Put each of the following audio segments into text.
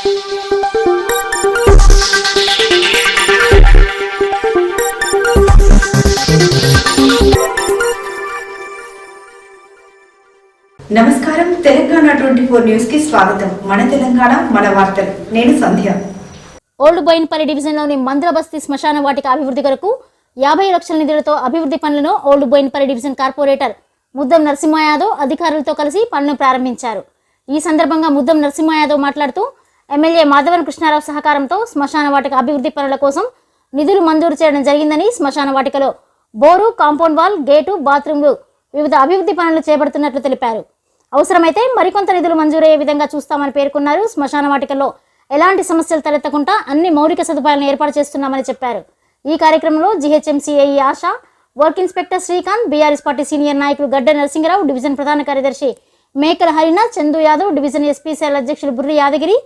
నమస్కారం. Telangana twenty four న్యూస్కి స్వాగతం. మన తెలంగాణ మన వార్తలు. నేను సంధ్య. ఓల్డ్ బోయిన్పల్లి డివిజన్లోని మంద్రబస్తీ శ్మశాన వాటిక అభివృద్ధి కొరకు యాభై లక్షల నిధులతో అభివృద్ధి పనులను old Boinpally division corporator Muddam Narasimha Yadav అధికారులతో కలిసి పనులను ప్రారంభించారు. ఈ సందర్భంగా ముద్దం నరసింహ యాదవ్ మాట్లాడుతూ ఎమ్మెల్యే మాధవన్ కృష్ణారావు సహకారంతో శ్మశాన వాటిక అభివృద్ధి పనుల కోసం నిధులు మంజూరు చేయడం జరిగిందని శ్మశాన వాటికలో బోరు కాంపౌండ్ వాల్ గేటు బాత్రూంలు వివిధ అభివృద్ధి పనులు చేపడుతున్నట్లు తెలిపారు. అవసరమైతే మరికొంత నిధులు మంజూరయ్యే విధంగా చూస్తామని పేర్కొన్నారు. శ్మశాన వాటికలో ఎలాంటి సమస్యలు తలెత్తకుండా అన్ని మౌలిక సదుపాయాలను ఏర్పాటు చేస్తున్నామని చెప్పారు. ఈ కార్యక్రమంలో GHMC AE Asha work inspector Srikanth BRS party senior నాయకులు గడ్డ నరసింహరావు డివిజన్ ప్రధాన కార్యదర్శి మేకల హరినాథ్ చందు యాదవ్ డివిజన్ ఎస్పీసీఎల్ అధ్యక్షులు బుర్రి యాదగిరి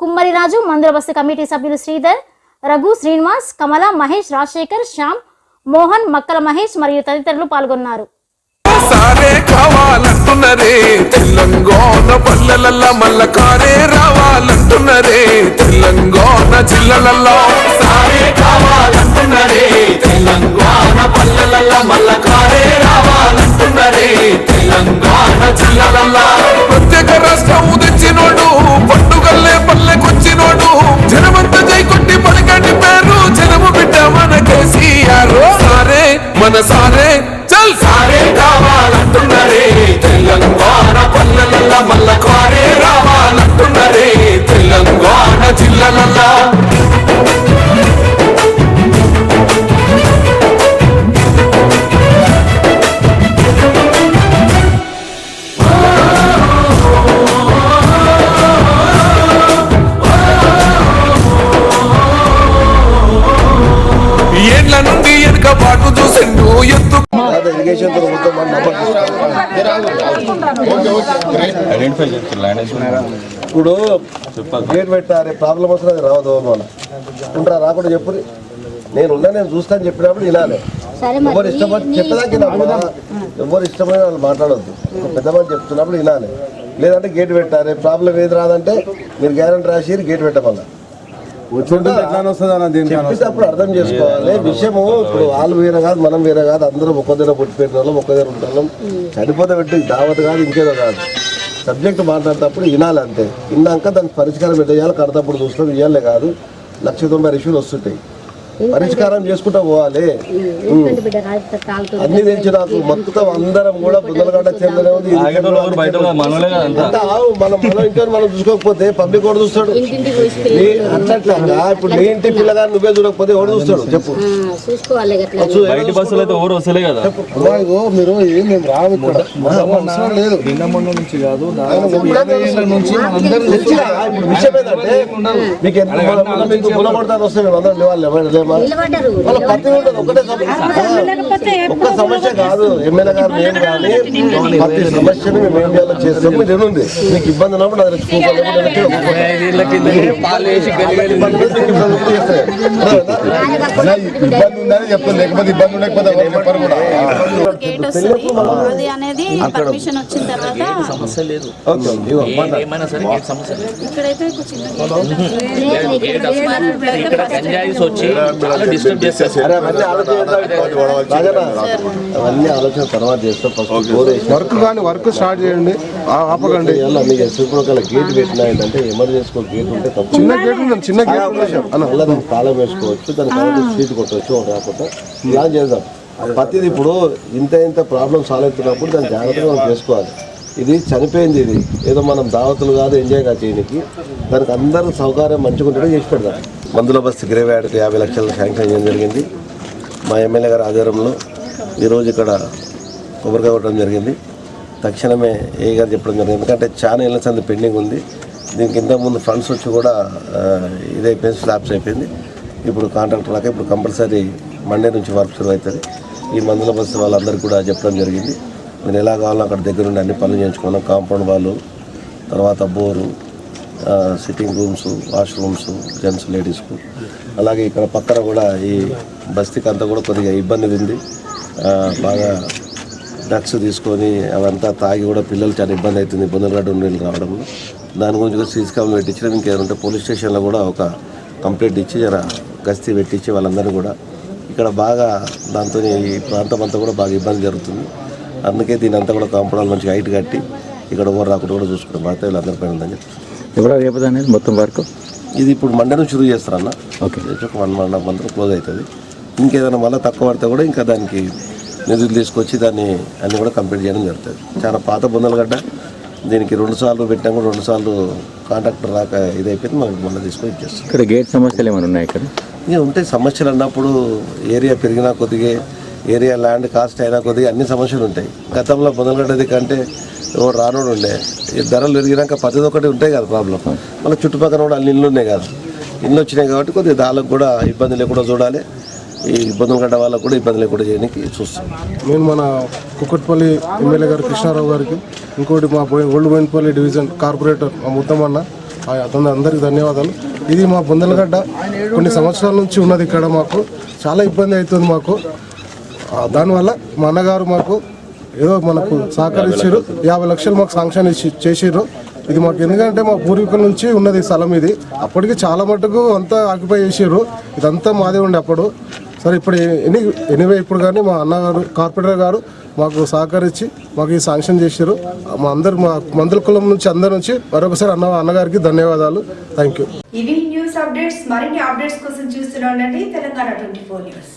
కుమ్మరిరాజు మందుల కమిటీ సభ్యులు శ్రీధర్ రఘు శ్రీనివాస్ కమల మహేష్ రాజశేఖర్ శ్యామ్ మోహన్ మక్కల మహేష్ మరియు తదితరులు పాల్గొన్నారు. కావాలంటున్నరే తెలంగాణ పల్లెలల్ల మల్ల కారే రావాలంటున్నరే తెలంగాణ సారే కావాలంటున్నరే తెలంగాణ పల్లెలల్ల మల్ల కారే రావాలంటున్నరే తెలంగాణ ప్రత్యేక రాష్ట్రం ఇప్పుడు గేట్ పెట్టారే ప్రాబ్లం వస్తుంది అది రావద్దు మన ఉంటారా రాకుండా చెప్పు. నేను ఉన్నా నేను చూస్తాను చెప్పినప్పుడు వినాలి ఎవరు ఇష్టపడి చెప్పేదాకా. ఎవరు ఇష్టమైన వాళ్ళు మాట్లాడొద్దు. పెద్దవాళ్ళు చెప్తున్నప్పుడు వినాలి లేదంటే గేట్ పెట్టారే ప్రాబ్లం ఏది రాదంటే మీరు గ్యారెంటీ రాసి గేట్ పెట్టమన్నా చెప్పేసి అప్పుడు అర్థం చేసుకోవాలి. విషయము ఇప్పుడు వాళ్ళు వేరే కాదు మనం వేరే కాదు. అందరం ఒక్క దగ్గర పుట్టిపెట్టిన వాళ్ళం ఒక్క దగ్గర ఉంటాం చనిపోతే పెట్టి దావత్ కాదు ఇంకేదో కాదు. సబ్జెక్ట్ మాట్లాడేటప్పుడు వినాలి అంతే. విన్నాక దానికి పరిష్కారం పెట్టేయాలి కడతప్పుడు చూస్తాం ఇవ్వాలి కాదు. లక్ష తొంభై రిష్యూలు వస్తుంటాయి. పరిష్కారం చేసుకుంటా పోవాలి. అన్ని తెలిసి నాకు మొత్తం అందరం కూడా బుద్ధలగడ్డ చెందనే ఉంది ఎవరు మనం మనం ఇంట్లో మనం చూసుకోకపోతే పబ్లిక్ కూడా చూస్తాడు. నీ- అట్లట్లా ఇప్పుడు నీ ఇంటి పిల్లగాని నువ్వే చూడకపోతే ఎవడు చూస్తాడు? చెప్పు. ఎవరు మీరు ఏం మేము రాము ఇక్కడ. మాకు అవసరం లేదు. నిన్న మొన్న నుంచి కాదు విషయం ఏంటంటే మీకు ఎంత మొన్న- మొన్న మీకు గుణపడతాను వస్తే మేము అందరం లేవాలి ఎవరు లేమా నిలబడ్డారు. వాళ్ళ పత్తి ఉంటుంది ఒకటే సమస్య. ఒక్క సమస్య కాదు. ఎమ్మెల్యే గారు మేము కానీ ప్రతి సమస్యను మేము ఏం చేయాలో చేస్తాం మీరు ఏముంది మీకు ఇబ్బంది ఉన్నప్పుడు అది ఇబ్బంది ఉందని చెప్తాను. లేకపోతే ఇబ్బంది ఉండకపోతే చెప్పరు కూడా. గేట్ వస్తుంది. అది అనేది పర్మిషన్ వచ్చిన తర్వాత ఏమైనా సరే గేట్ సమస్య లేదు. ఇక్కడైతే గంజాయిస్ వచ్చి అవన్నీ ఆలోచన తర్వాత చేస్తాం. వర్క్ కానీ వర్క్ స్టార్ట్ చేయండి. ఆ- ఆపకండి. మీకు ఎప్పుడు ఒకవేళ గేట్ పెట్టినా ఏంటంటే ఎమర్జెన్సీ ఒక గేట్ ఉంటే తప్పు. చిన్న గేట్ ఉంది చిన్న గేట్ అలా దానికి తాళం వేసుకోవచ్చు దాని తర్వాత సీట్ కొట్టవచ్చు ఒకటి రాకపోతే. ఇలా చేద్దాం. ప్రతిది ఇప్పుడు ఇంత ఇంత ప్రాబ్లం సాల్వ్ అవుతున్నప్పుడు దాన్ని జాగ్రత్తగా మనం చేసుకోవాలి. ఇది చనిపోయింది ఇది. ఏదో మనం దావతులు కాదు ఎంజాయ్ కాదు చేయడానికి దానికి అందరూ సౌకర్యం మంచిగా చేసి పెడతారు. మందుల బస్సు గ్రేవ్ యాభై లక్షలు శాంక్షన్ చేయడం జరిగింది. మా ఎమ్మెల్యే గారి ఆధ్వర్యంలో ఈరోజు ఇక్కడ కొబ్బరికాయ కొట్టడం జరిగింది. తక్షణమే ఏ గారు చెప్పడం జరిగింది. ఎందుకంటే చాలా ఇళ్ళ సంది పెండింగ్ ఉంది. దీనికి ఇంతకుముందు ఫండ్స్ వచ్చి కూడా ఆ, ఇదైపోయింది స్లాబ్స్ అయిపోయింది. ఇప్పుడు కాంట్రాక్టర్ లాగా ఇప్పుడు కంపల్సరీ మండే నుంచి వర్క్ షురు అవుతుంది. ఈ మందుల బస్సు వాళ్ళందరికీ కూడా చెప్పడం జరిగింది. మీరు ఎలా కావాలో అక్కడ దగ్గర ఉండి అన్ని పనులు చేయించుకున్నాం కాంపౌండ్ వాళ్ళు తర్వాత bore sitting rooms washrooms gents లేడీస్కు అలాగే ఇక్కడ పక్కన కూడా ఈ బస్తీకి అంతా కూడా కొద్దిగా ఇబ్బంది ఉంది. బాగా డ్రగ్స్ తీసుకొని అవంతా తాగి కూడా పిల్లలు చాలా ఇబ్బంది అవుతుంది బొందలగడ్డ నీళ్ళు రావడంలో దాని గురించి కూడా సీసీ కెమెరా పెట్టించడం ఇంకేమైనా పోలీస్ స్టేషన్లో కూడా ఒక కంప్లైంట్ ఇచ్చి జర గస్తీ పెట్టించి వాళ్ళందరూ కూడా. ఇక్కడ బాగా దాంతో ఈ ప్రాంతం అంతా కూడా బాగా ఇబ్బంది జరుగుతుంది. అందుకే దీని అంతా కూడా కాంపౌండ్ మంచిగా హైట్ కట్టి ఇక్కడ ఎవరు రాకుండా కూడా చూసుకుంటాం. బాధ్యత వీళ్ళందరి పైన ఉందని ఎవరో రేపు అనేది మొత్తం వర్క్? ఇది ఇప్పుడు మండే నుంచి షురూ చేస్తారన్న. ఓకే. ఒక one one half month close అవుతుంది. ఇంకేదైనా మళ్ళీ తక్కువ పడితే కూడా ఇంకా దానికి నిధులు తీసుకొచ్చి దాన్ని అన్ని కూడా కంప్లీట్ చేయడం జరుగుతుంది. చాలా పాత బొందలగడ్డ దీనికి రెండు సార్లు పెట్టినా కూడా రెండు సార్లు కాంట్రాక్టర్ రాక ఇదైపోయింది మనకి మళ్ళీ తీసుకొని ఇచ్చేస్తాం ఇక్కడ గేట్ సమస్యలు ఏమైనా ఉన్నాయి ఇక్కడ? ఇక ఉంటాయి సమస్యలు అన్నప్పుడు ఏరియా పెరిగినా కొద్దిగా ఏరియా ల్యాండ్ కాస్ట్ అయినా కొద్దిగా అన్ని సమస్యలు ఉంటాయి. గతంలో బొందలగడ్డది కంటే ఎవరు రానోడు ఉండే. ఈ ధరలు పెరిగినాక ప్రతిది ఒకటి ఉంటాయి కదా ప్రాబ్లం. మళ్ళీ చుట్టుపక్కల కూడా అన్ని ఇల్లు ఉన్నాయి కదా. ఇల్లు వచ్చినాయి కాబట్టి కొద్దిగా దానికి కూడా ఇబ్బంది లేకుండా చూడాలి. ఈ ఇబ్బందులు గడ్డ వాళ్ళకు కూడా ఇబ్బంది లేకుండా చేయడానికి చూస్తాం. నేను మన కుక్కట్పల్లి ఎమ్మెల్యే గారు కృష్ణారావు గారికి ఇంకోటి మా ఓల్డ్ బోయినపల్లి డివిజన్ కార్పొరేటర్ మా ముద్దమన్న ఆ అతని అందరికీ ధన్యవాదాలు. ఇది మా బొందలగడ్డ కొన్ని సంవత్సరాల నుంచి ఉన్నది ఇక్కడ మాకు. చాలా ఇబ్బంది అవుతుంది మాకు. దానివల్ల మా అన్నగారు మాకు ఏదో మనకు సహకరించారు. యాభై లక్షలు మాకు శాంక్షన్ ఇచ్చి చేసిర్రు. ఇది మాకు ఎందుకంటే మా పూర్వీకుల నుంచి ఉన్నది స్థలం ఇది. అప్పటికి చాలా మటుకు అంతా ఆక్యుపై చేసిర్రు. ఇదంతా మాదే ఉండే అప్పుడు. సరే ఇప్పుడు ఎనీ ఎనీవే ఇప్పుడు కానీ మా అన్నగారు కార్పొరేటర్ గారు మాకు సహకరించి మాకు ఈ శాంక్షన్ చేశారు మా అందరు మా మందుల కులం నుంచి అందరి నుంచి మరొకసారి అన్న అన్నగారికి ధన్యవాదాలు. థ్యాంక్ యూ ఇవి న్యూస్ అప్డేట్స్. మరిన్ని అప్డేట్స్ కోసం చూస్తూనే ఉండండి. Telangana twenty four news.